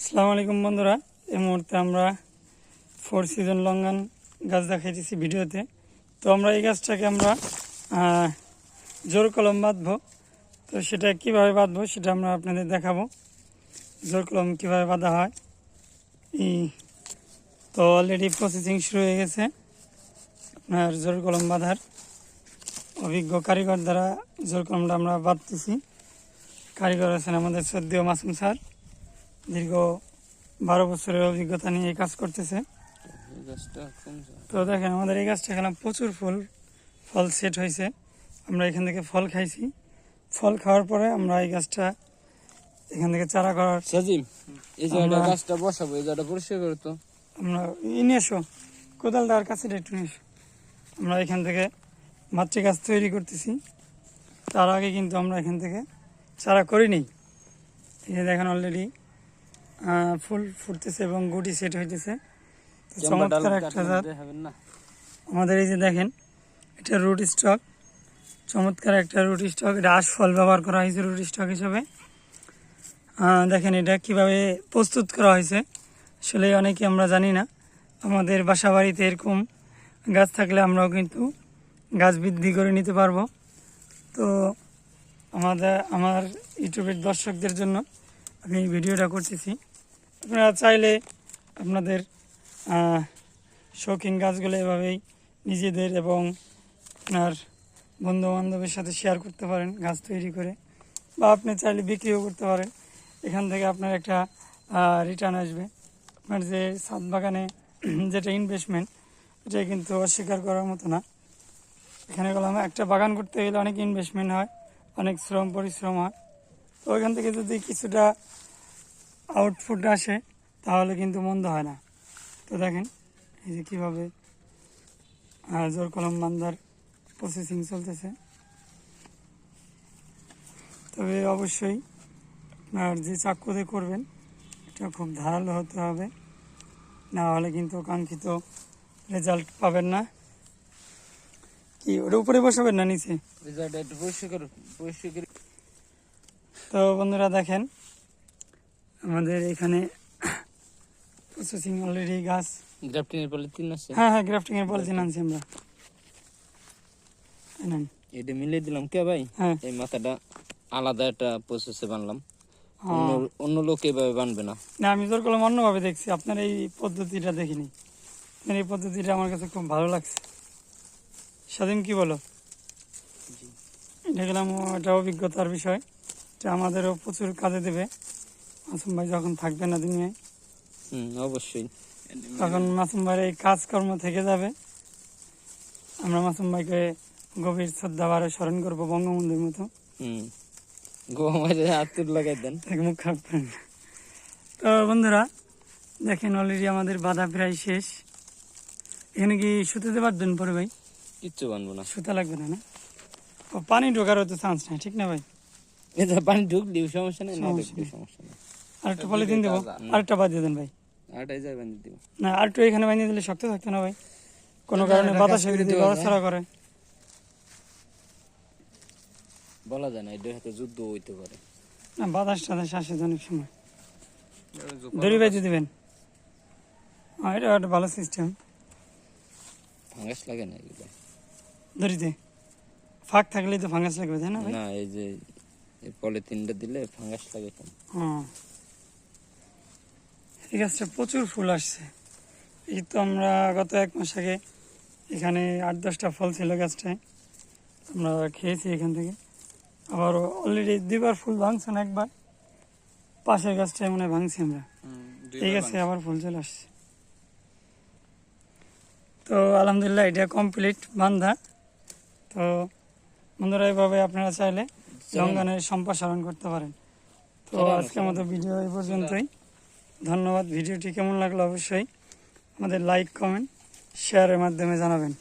আসসালামু আলাইকুম বন্ধুরা। এই মুহূর্তে আমরা ফোর সিজন লঙ্গান গাছ দেখাইতেছি ভিডিওতে। তো আমরা এই গাছটাকে আমরা জোর কলম বাঁধবো। তো সেটা কীভাবে বাঁধবো সেটা আমরা আপনাদের দেখাবো। জোর কলম কীভাবে বাঁধা হয়। এই, তো অলরেডি প্রসেসিং শুরু হয়ে গেছে। আপনার জোর কলম বাঁধার অভিজ্ঞ কারিগর দ্বারা জোর কলমটা আমরা বাঁধতেছি। কারিগর আছেন আমাদের সদ্যীয় মাসুম স্যার। দীর্ঘ বারো বছরের অভিজ্ঞতা নিয়ে এই কাজ করতেছে। তো দেখেন আমাদের এই গাছটা খেলাম প্রচুর ফুল ফল সেট হয়েছে। আমরা এখান থেকে ফল খাইছি। ফল খাওয়ার পরে আমরা এই গাছটা এখান থেকে চারা করার সাজিম এই জায়গাটা গাছটা বসাবো এই জায়গাটা পরিষ্কার করো তো। আমরা ই নিয়ে এসো। কোদাল দেওয়ার কাছে একটু নিয়ে এসো। আমরা এখান থেকে মাতৃ গাছ তৈরি করতেছি। তার আগে কিন্তু আমরা এখান থেকে চারা করিনি। এই যে দেখেন অলরেডি ফুল ফুটতেছে এবং গুটি সেট হইতেছে। চমৎকার একটা জাত। আমাদের এই যে দেখেন এটা রুট স্টক। চমৎকার একটা রুট স্টক। এটা আশফল ব্যবহার করা হয়েছে রুট স্টক হিসাবে। দেখেন এটা কীভাবে প্রস্তুত করা হয়েছে। আসলে অনেকে আমরা জানি না। আমাদের বাসা বাড়িতে এরকম গাছ থাকলে আমরাও কিন্তু গাছ বৃদ্ধি করে নিতে পারব। তো আমাদের আমার ইউটিউবের দর্শকদের জন্য আমি এই ভিডিওটা করতেছি। আপনারা চাইলে আপনাদের শৌখিন গাছগুলো এভাবেই নিজেদের এবং আপনার বন্ধু বান্ধবের সাথে শেয়ার করতে পারেন, গাছ তৈরি করে। বা আপনি চাইলে বিক্রিও করতে পারেন। এখান থেকে আপনার একটা রিটার্ন আসবে। আপনার যে ছাদ বাগানে যেটা ইনভেস্টমেন্ট এটা কিন্তু অস্বীকার করার মতো না। এখানে গেলাম একটা বাগান করতে গেলে অনেক ইনভেস্টমেন্ট হয়, অনেক শ্রম পরিশ্রম হয়। তো ওইখান থেকে যদি কিছুটা আউটপুট আসে তাহলে কিন্তু মন্দ হয় না। তো দেখেন এই যে কীভাবে জোর কলম বান্ধার প্রসেসিং চলতেছে। তবে অবশ্যই আপনার যে চাকুতে করবেন এটা খুব ধারালো হতে হবে। না হলে কিন্তু কাঙ্ক্ষিত রেজাল্ট পাবেন না। কি ওটা উপরে বসাবেন না নিচে? তো বন্ধুরা দেখেন আমাদের এখানে প্রসেসিং অলরেডি গাছ গ্রাফটিং এর পরে তিন আছে হ্যাঁ হ্যাঁ গ্রাফটিং এর পলিথিন আনছি আমরা এটা মিলিয়ে দিলাম কে ভাই? হ্যাঁ। এই মাথাটা আলাদা একটা প্রসেসে বানলাম। অন্য লোক এভাবে বানবে না। না আমি তোর কলম অন্যভাবে দেখছি। আপনার এই পদ্ধতিটা দেখিনি। আপনার এই পদ্ধতিটা আমার কাছে খুব ভালো লাগছে। স্বাধীন কি বলো? এটা গেলাম একটা অভিজ্ঞতার বিষয়। এটা আমাদেরও প্রচুর কাজে দেবে। মাসুম ভাই যখন থাকবে না দুনিয়ায়? হুম অবশ্যই। তখন মাসুম ভাইয়ের এই কাজকর্ম থেকে যাবে। আমরা মাসুম ভাইকে গভীর শ্রদ্ধাভারে স্মরণ করব বঙ্গবন্ধুর মতো। হুম। হাতুর লাগাই দেন। মুখ খারাপ করেন না। তো বন্ধুরা দেখেন অলরেডি আমাদের বাধা প্রায় শেষ। এখানে কি সুতাতে পারবেন পরে ভাই? কিচ্ছু বানবো না। সুতা লাগবে না না? ও পানি ঢোকারও তো চান্স নাই ঠিক না ভাই? এটা পানি ঢুকলেও সমস্যা নেই না ঢুকলেও। সমস্যা নেই। আরেকটা পলিথিন দেবো। আরেকটা বাদ দিয়ে দেন ভাই। আটাই যাই বানিয়ে দিব। না আরেকটু এখানে বানিয়ে দিলে শক্ত থাকতো না ভাই। কোনো কারণে বাতাসে যদি লড়াছড়া করে। বলা যায় না এটা হয়তো যুদ্ধ হইতে পারে। না বাতাস টাতাস আসে অনেক সময়। দড়ি বেঁধে দিবেন হ্যাঁ এটা একটা ভালো সিস্টেম ফাঙ্গাস লাগে না এগুলো? দড়িতে ফাঁক থাকলেই তো ফাঙ্গাস লাগবে তাই না না এই যে এই পলিথিনটা দিলে ফাঙ্গাস লাগে কম। হ্যাঁ এই গাছটা প্রচুর ফুল আসছে। এই তো আমরা গত এক মাস আগে এখানে আট দশটা ফল ছিল গাছটায়। আমরা খেয়েছি এখান থেকে। আবার অলরেডি দুইবার ফুল ভাঙছে না একবার। পাশের গাছটায় মনে হয় ভাঙছি আমরা। এই গাছে আবার ফুল চলে আসছে। তো আলহামদুলিল্লাহ এটা কমপ্লিট বান্ধা তো বন্ধুরা এইভাবে আপনারা চাইলে জঙ্গনের সম্প্রসারণ করতে পারেন। তো আজকের মতো ভিডিও এই পর্যন্তই। ধন্যবাদ। ভিডিওটি কেমন লাগল অবশ্যই আমাদের লাইক কমেন্ট শেয়ারের মাধ্যমে জানাবেন।